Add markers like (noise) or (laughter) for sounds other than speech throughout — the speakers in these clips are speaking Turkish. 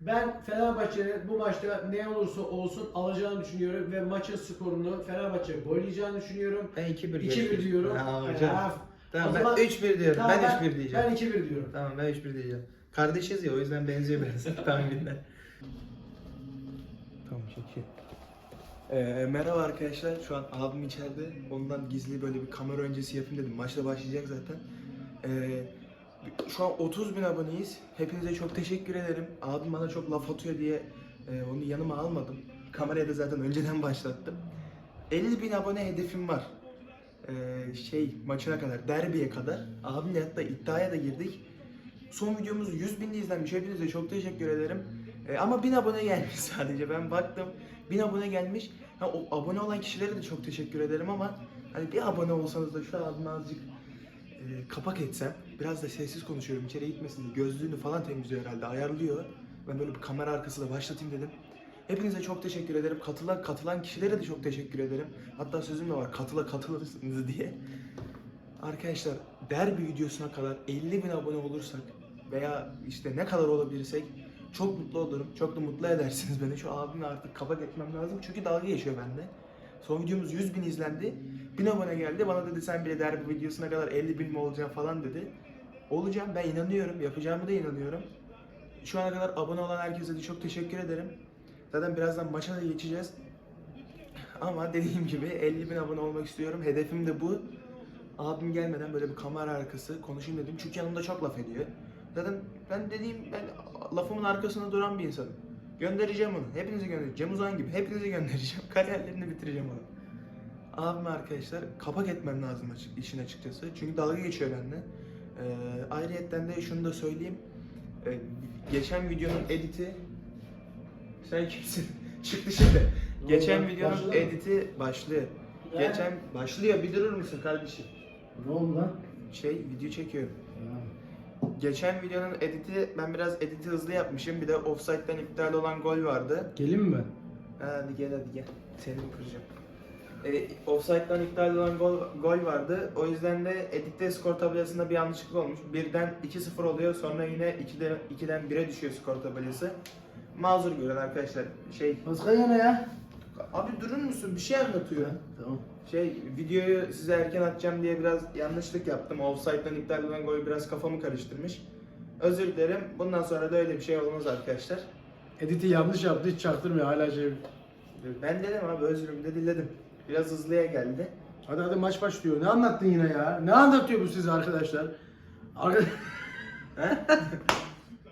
Ben Fenerbahçe'nin bu maçta ne olursa olsun alacağını düşünüyorum ve maçın skorunu Fenerbahçe gollayacağını düşünüyorum. Ben 2-1 2-1 diyorum. Ha, hocam. Tamam o ben zaman- 3-1 diyorum. Tamam, ben 3-1 diyeceğim. Ben 2-1 diyorum. Tamam ben 3-1 diyeceğim. Kardeşiz ya o yüzden benziyor biraz (laughs) tahminler. Tamam çekiyor. Ee, merhaba arkadaşlar. Şu an abim içeride. Ondan gizli böyle bir kamera öncesi yapayım dedim. Maçta başlayacak zaten. Ee, şu an 30 bin aboneyiz. Hepinize çok teşekkür ederim. Abim bana çok laf atıyor diye e, onu yanıma almadım. Kameraya da zaten önceden (laughs) başlattım. 50 bin abone hedefim var. Ee, şey maçına kadar, derbiye kadar. Abimle hatta iddiaya da girdik. Son videomuz 100 bin izlenmiş. Hepinize çok teşekkür ederim. Ee, ama 1000 abone gelmiş (laughs) sadece. Ben baktım 1000 abone gelmiş. Ha, o abone olan kişilere de çok teşekkür ederim ama hani bir abone olsanız da şu abime azıcık e, kapak etsem. Biraz da sessiz konuşuyorum. İçeri gitmesin. Gözlüğünü falan temizliyor herhalde. Ayarlıyor. Ben böyle bir kamera arkası da başlatayım dedim. Hepinize çok teşekkür ederim. Katılan katılan kişilere de çok teşekkür ederim. Hatta sözüm de var. Katıla katılırsınız diye. Arkadaşlar derbi videosuna kadar 50 bin abone olursak veya işte ne kadar olabilirsek çok mutlu olurum. Çok da mutlu edersiniz beni. Şu abimle artık kapak etmem lazım. Çünkü dalga geçiyor bende. Son videomuz 100 bin izlendi. 1000 abone geldi. Bana dedi sen bile derbi videosuna kadar 50 bin mi olacaksın falan dedi. Olacağım. Ben inanıyorum. Yapacağımı da inanıyorum. Şu ana kadar abone olan herkese de çok teşekkür ederim. Zaten birazdan maça da geçeceğiz. (laughs) Ama dediğim gibi 50 bin abone olmak istiyorum. Hedefim de bu. Abim gelmeden böyle bir kamera arkası konuşayım dedim. Çünkü yanımda çok laf ediyor. Zaten ben dediğim ben lafımın arkasında duran bir insanım. Göndereceğim onu. Hepinizi göndereceğim. Cem Uzan gibi hepinizi göndereceğim. (laughs) Kariyerlerini bitireceğim onu. Abime arkadaşlar kapak etmem lazım açık, işin açıkçası. Çünkü dalga geçiyor benimle. Ee, ayrıyetten de şunu da söyleyeyim. Ee, geçen videonun editi sen kimsin? (laughs) Çık dışarı. Geçen videonun Başladı editi başlıyor. Ne? Geçen başlıyor. Bir durur musun kardeşim? Ne oldu lan? Şey video çekiyorum. Geçen videonun editi ben biraz editi hızlı yapmışım. Bir de offside'den iptal olan gol vardı. Gelin mi? Ha, Hadi gel hadi gel. Seni mi kıracağım? E, offside'dan iptal olan gol, gol vardı. O yüzden de editte skor tabelasında bir yanlışlık olmuş. Birden 2-0 oluyor. Sonra yine 2'den, 2'den 1'e düşüyor skor tabelası. Mazur görün arkadaşlar. Şey, Pascal yana ya. abi durur musun? Bir şey anlatıyor. Tamam. Şey videoyu size erken atacağım diye biraz yanlışlık yaptım. Offside'dan iptal olan gol biraz kafamı karıştırmış. Özür dilerim. Bundan sonra da öyle bir şey olmaz arkadaşlar. Edit'i yanlış yaptı hiç çaktırmıyor hala şey. Ben dedim abi özrümü de diledim. Biraz hızlıya geldi. Hadi hadi maç başlıyor. Ne anlattın yine ya? Ne anlatıyor bu size arkadaşlar? Arka...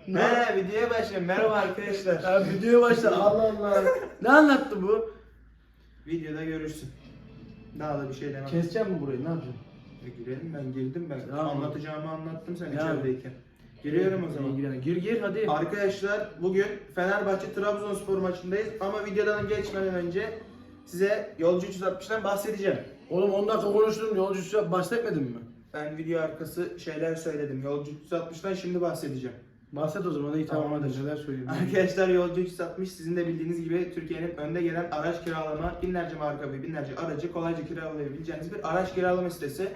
ne? (laughs) He (laughs) videoya başlayalım. Merhaba arkadaşlar. Ya videoya başla. Allah Allah. ne anlattı bu? Videoda görürsün. Daha da bir şey demem. Keseceğim mi burayı? Ne yapacağım? E, girelim ben girdim ben. Tamam. Anlatacağımı anlattım sen Ya. içerideyken. Giriyorum o zaman. Gir gir, gir hadi. Arkadaşlar bugün Fenerbahçe Trabzonspor maçındayız ama videodan geçmeden önce size Yolcu 360'dan bahsedeceğim. Oğlum 10 dakika konuştum. Yolcusu bahsetmedin mi? Ben video arkası şeyler söyledim. Yolcu 360'dan şimdi bahsedeceğim. Bahset o zaman. İyi Tamam. hadi neler söyleyeyim. Arkadaşlar Yolcu 360 sizin de bildiğiniz gibi Türkiye'nin önde gelen araç kiralama, binlerce marka ve binlerce aracı kolayca kiralayabileceğiniz bir araç kiralama sitesi.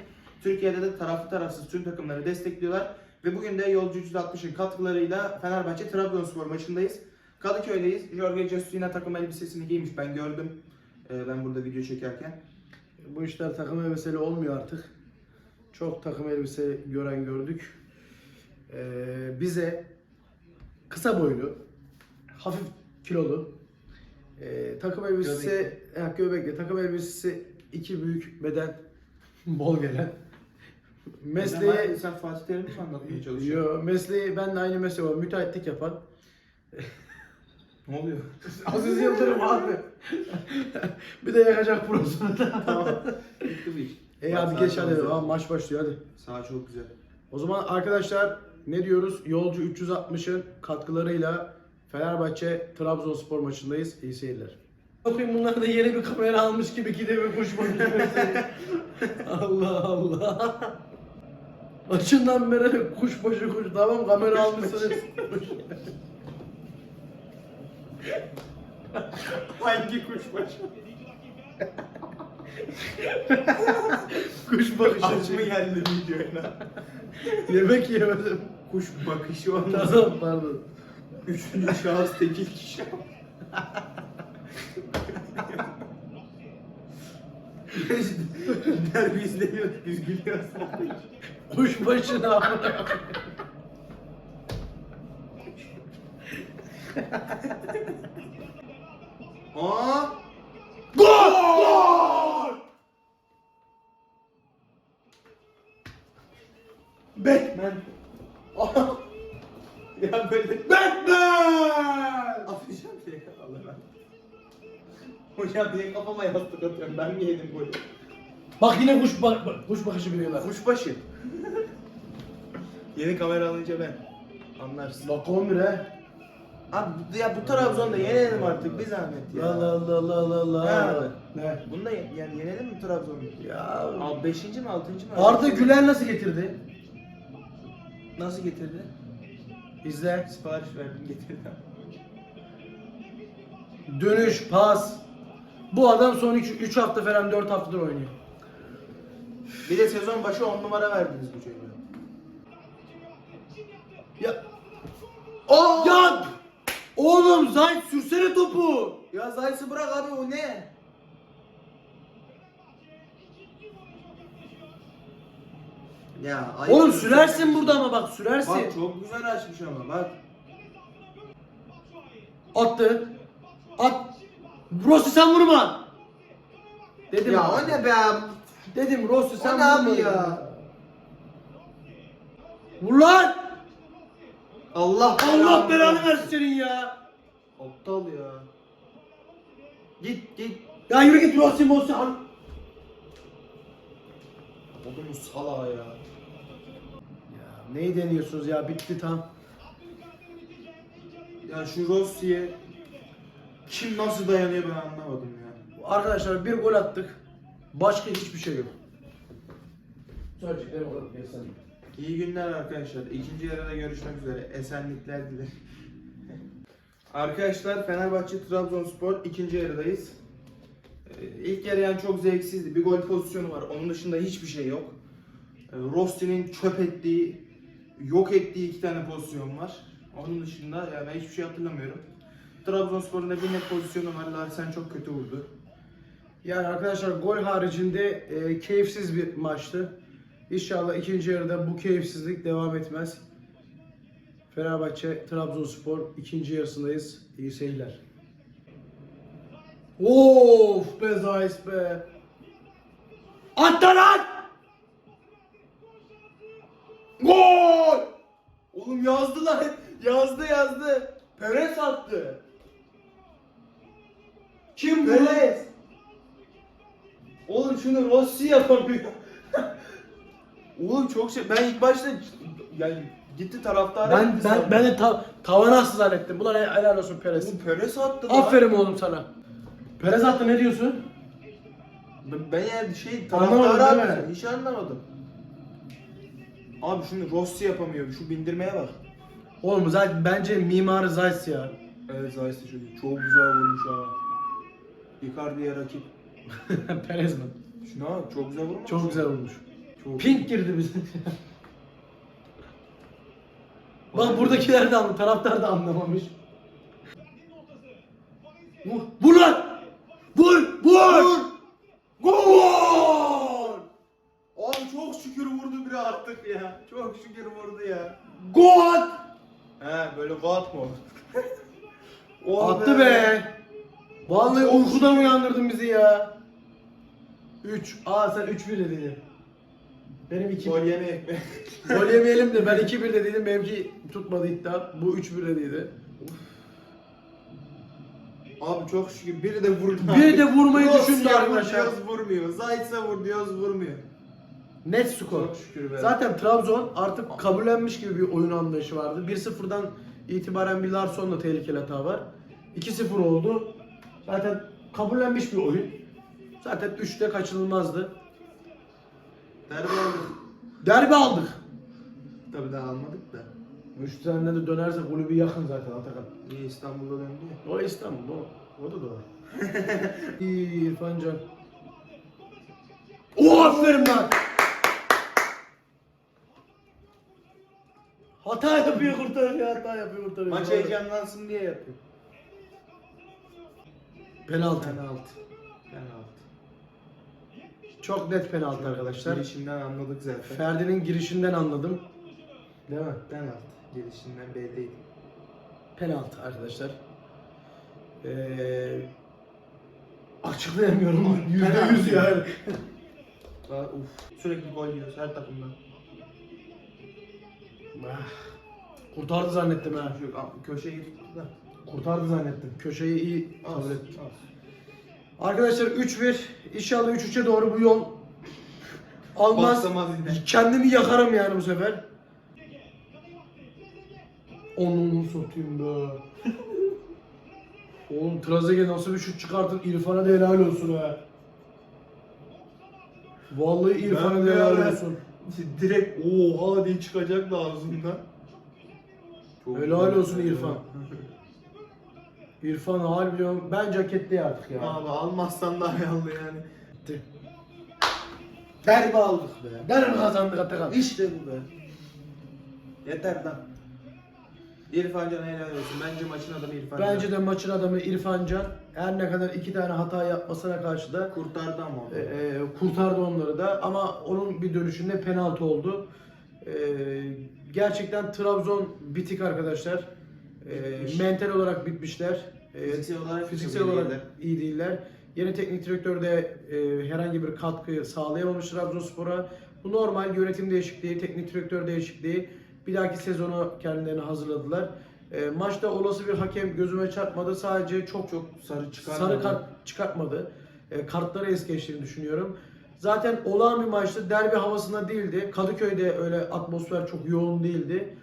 Türkiye'de de taraflı tarafsız tüm takımları destekliyorlar. Ve bugün de Yolcu 360'ın katkılarıyla Fenerbahçe Trabzonspor maçındayız. Kadıköy'deyiz. Jorge Jesus yine takım elbisesini giymiş. Ben gördüm. Ee, ben burada video çekerken. Bu işler takım elbiseli olmuyor artık. Çok takım elbise gören gördük. Ee, bize kısa boylu, hafif kilolu, e, takım elbisesi, Göbekli. göbekli. göbekli, takım elbisesi iki büyük beden, (laughs) bol gelen. Mesleği, Sen, Fatih Terim'i mi anlatmaya çalışıyorsun? yo, mesleği, ben de aynı mesleği var, müteahhitlik yapan. Ne oluyor? (laughs) Aziz Yıldırım abi. (laughs) bir de yakacak prosunu da. (laughs) tamam. Bitti bu iş. E Bak, saat geç hadi, hazır. Tamam, maç başlıyor hadi. Sağ çok güzel. O zaman arkadaşlar ne diyoruz? Yolcu 360'ın katkılarıyla Fenerbahçe Trabzonspor maçındayız. İyi seyirler. Bakayım bunlar da yeni bir kamera almış gibi ki de bir kuş bakıyor. Allah Allah. Açından beri kuş başı kuş. Tamam kamera almışsınız. (laughs) Hangi kuşbaşı? kuş bakışı. Aç mı geldi videoya? Yemek yemedim. Kuş bakışı olmaz. Tamam pardon. Üçüncü şahıs tekil kişi. Derbi izlemiyoruz, biz gülüyoruz. Kuşbaşı ne yapıyor? (laughs) Aa! Gol! Batman! (laughs) ya böyle... Batman! Atacağım diye Allah'ım. Hocam diye kafama yastık atıyorum, ben mi yedim golü? Bak yine kuş, bak, kuş bakışı biliyorlar. Kuşbaşı. Yeni kamera alınca ben. Anlarsın. Bak 11 he. Abi ya bu Trabzon'da yenelim artık bir zahmet ya. Allah Allah Allah Allah. Ne abi? Ne? Bunda ye- yani yenelim mi Trabzon'u? Ya Abi 5. mi 6. mı? Arda Güler nasıl getirdi? nasıl getirdi? İzle. Sipariş verdim getirdi. Dönüş, pas. Bu adam son 3 hafta falan 4 haftadır oynuyor. Bir de sezon başı 10 numara verdiniz bu çocuğa. Ya Aa! ya oğlum Zayt sürsene topu. Ya Zayt'sı bırak abi o ne? Ya ayıp Oğlum sürersin burada ama bak sürersin. Bak çok güzel açmış ama bak. Attı. At. Rossi sen vurma. Dedim. Ya o ne be? Dedim Rossi sen O ne abi vurma. ya? Vur lan. Allah Allah belanı versin senin ya. Aptal ya. Git git. Ya yürü git Rossi al. Oğlum sala ya. Ya neyi deniyorsunuz ya bitti tam. Ya şu Rossi'ye kim nasıl dayanıyor ben anlamadım ya. Arkadaşlar bir gol attık. Başka hiçbir şey yok. Söyleyeceklerim olur. Geçsen. İyi günler arkadaşlar. İkinci yarıda görüşmek üzere. Esenlikler dilerim. (laughs) arkadaşlar Fenerbahçe Trabzonspor ikinci yarıdayız. Ee, İlk yarı yani çok zevksizdi. Bir gol pozisyonu var. Onun dışında hiçbir şey yok. Ee, Rossi'nin çöp ettiği, yok ettiği iki tane pozisyon var. Onun dışında yani ben hiçbir şey hatırlamıyorum. Trabzonspor'un da bir net pozisyonu var. Larsen çok kötü vurdu. Yani arkadaşlar gol haricinde e, keyifsiz bir maçtı. İnşallah ikinci yarıda bu keyifsizlik devam etmez. Fenerbahçe Trabzonspor ikinci yarısındayız. İyi seyirler. Of be Zayis be. At da lan! Gol! Oğlum yazdı lan. Yazdı yazdı. Perez attı. Kim? Perez. Oğlum şunu Rossi yapamıyor. Oğlum çok şey. Ben ilk başta yani gitti taraftar. Ben ben ben de ta, tavana asıl zannettim. Ulan helal olsun Perez. Oğlum Perez attı lan. Aferin oğlum sana. Perez attı ne diyorsun? Ben, ben yani şey Anlamadın taraftarı değil mi? abi. Hiç anlamadım. Abi şunu Rossi yapamıyor. Şu bindirmeye bak. Oğlum zaten bence mimarı Zayis ya. Evet Zayt'ı çocuk. Çok güzel vurmuş ha. Icardi'ye rakip. (laughs) Perez mi? Şuna bak çok güzel vurmuş. Çok güzel olmuş. Çok Pink girdi bize. (laughs) Bak buradakiler de anladı, taraftar da anlamamış. Vur, vur lan! Vur, vur! Gol! Abi çok şükür vurdu biri artık ya. Çok şükür vurdu ya. Gol! He böyle vat mı oldu? Oh Attı be! Vallahi Çok uykudan uyandırdın bizi ya. 3. Aa sen 3-1 dedin. Benim 2 Gol yemeyek mi? (laughs) Gol yemeyelim de ben 2-1 dediydim. Benimki tutmadı iddia. Bu 3-1 dediydi. Abi çok şükür biri de vurdu. Biri de vurmayı Rossi'ye düşündü vur arkadaşlar. diyoruz vurmuyor. Zayt'sa vur diyoruz vurmuyor. Net skor. Çok şükür be. Zaten Trabzon artık kabullenmiş gibi bir oyun anlayışı vardı. 1-0'dan itibaren bir Larsson'la tehlikeli hata var. 2-0 oldu. Zaten kabullenmiş bir oyun. Zaten 3'te kaçınılmazdı. Derbi aldık. Derbi aldık. Tabii daha almadık da. 3 tane de dönerse kulübü yakın zaten Atakan. İyi İstanbul'da döndü ya. O İstanbul, o, o da doğru. İyi (laughs) İrfan Can. O aferin lan. Hata yapıyor kurtarıyor, hata yapıyor kurtarıyor. Maç heyecanlansın diye yapıyor. Penaltı. Penaltı. Penaltı. Çok net penaltı arkadaşlar. Girişinden anladık zaten. Ferdi'nin girişinden anladım. Değil mi? Penaltı. Girişinden belliydi. Penaltı arkadaşlar. Ee, açıklayamıyorum. Yüzde yüz yani. Uf. Sürekli gol yiyoruz her takımdan. Ah, Kurtardı zannettim ha. Yok, köşeyi tuttu da. Kurtardı zannettim. Köşeyi iyi kabul Olsun, etti. Arkadaşlar 3-1. İnşallah 3-3'e doğru bu yol almaz. Baksamaz yine. Kendimi yakarım yani bu sefer. Onu satayım be. (laughs) Oğlum Trezeguet nasıl bir şut çıkartır İrfan'a da helal olsun ha. Vallahi İrfan'a da helal olsun. (laughs) Direkt oha diye çıkacak da ağzından. Helal olsun İrfan. (laughs) İrfan harbiden bence hak etti artık ya. Abi almazsan daha iyi aldı yani. Gitti. Derbi aldık be. Derbi kazandık Atakan. İşte bu be. Yeter lan. İrfan Can'a helal olsun. Bence maçın adamı İrfan Can. Bence de maçın adamı İrfan Can. Her ne kadar iki tane hata yapmasına karşı da kurtardı ama onu. e, e, kurtardı onları da ama onun bir dönüşünde penaltı oldu. E, gerçekten Trabzon bitik arkadaşlar. E, Bitmiş. mental olarak bitmişler. E, Fiziksel olarak fiziksel olarak değiller. iyi değiller. Yeni teknik direktör de e, herhangi bir katkı sağlayamamış Trabzonspor'a. Bu normal yönetim değişikliği, teknik direktör değişikliği. Bir dahaki sezonu kendilerini hazırladılar. E, maçta olası bir hakem gözüme çarpmadı. Sadece çok çok Sarı çıkarmadı. sarı kart çıkartmadı. E, kartları es geçtiğini düşünüyorum. Zaten olağan bir maçtı. Derbi havasında değildi. Kadıköy'de öyle atmosfer çok yoğun değildi.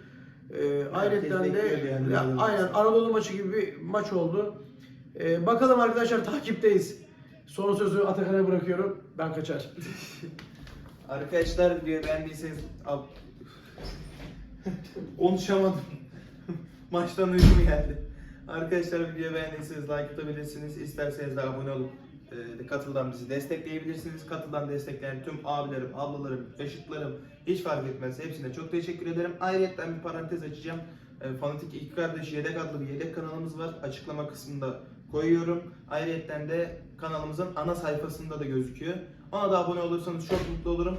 E, ayrıca de yani Ya, aynen. Anadolu maçı gibi bir maç oldu. E, bakalım arkadaşlar takipteyiz. Son sözü Atakan'a bırakıyorum. Ben kaçar. (laughs) Arkadaşlar videoyu beğendiyseniz ab... (laughs) konuşamadım. (laughs) Maçtan uykum geldi. Arkadaşlar videoyu beğendiyseniz like atabilirsiniz. İsterseniz de abone olup e, katıldan bizi destekleyebilirsiniz. Katıldan destekleyen tüm abilerim, ablalarım, yaşıtlarım hiç fark etmez. Hepsine çok teşekkür ederim. Ayrıca bir parantez açacağım. E, Fanatik iki kardeş yedek adlı bir yedek kanalımız var. Açıklama kısmında koyuyorum. Ayrıca de kanalımızın ana sayfasında da gözüküyor. Ona da abone olursanız çok mutlu olurum.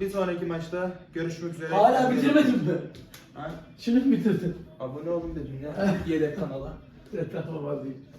Bir sonraki maçta görüşmek üzere. Hala bitirmedin mi? Ha? Şimdi mi bitirdin? Abone olun dedim ya. (laughs) Yedek kanala. (laughs) tamam hadi.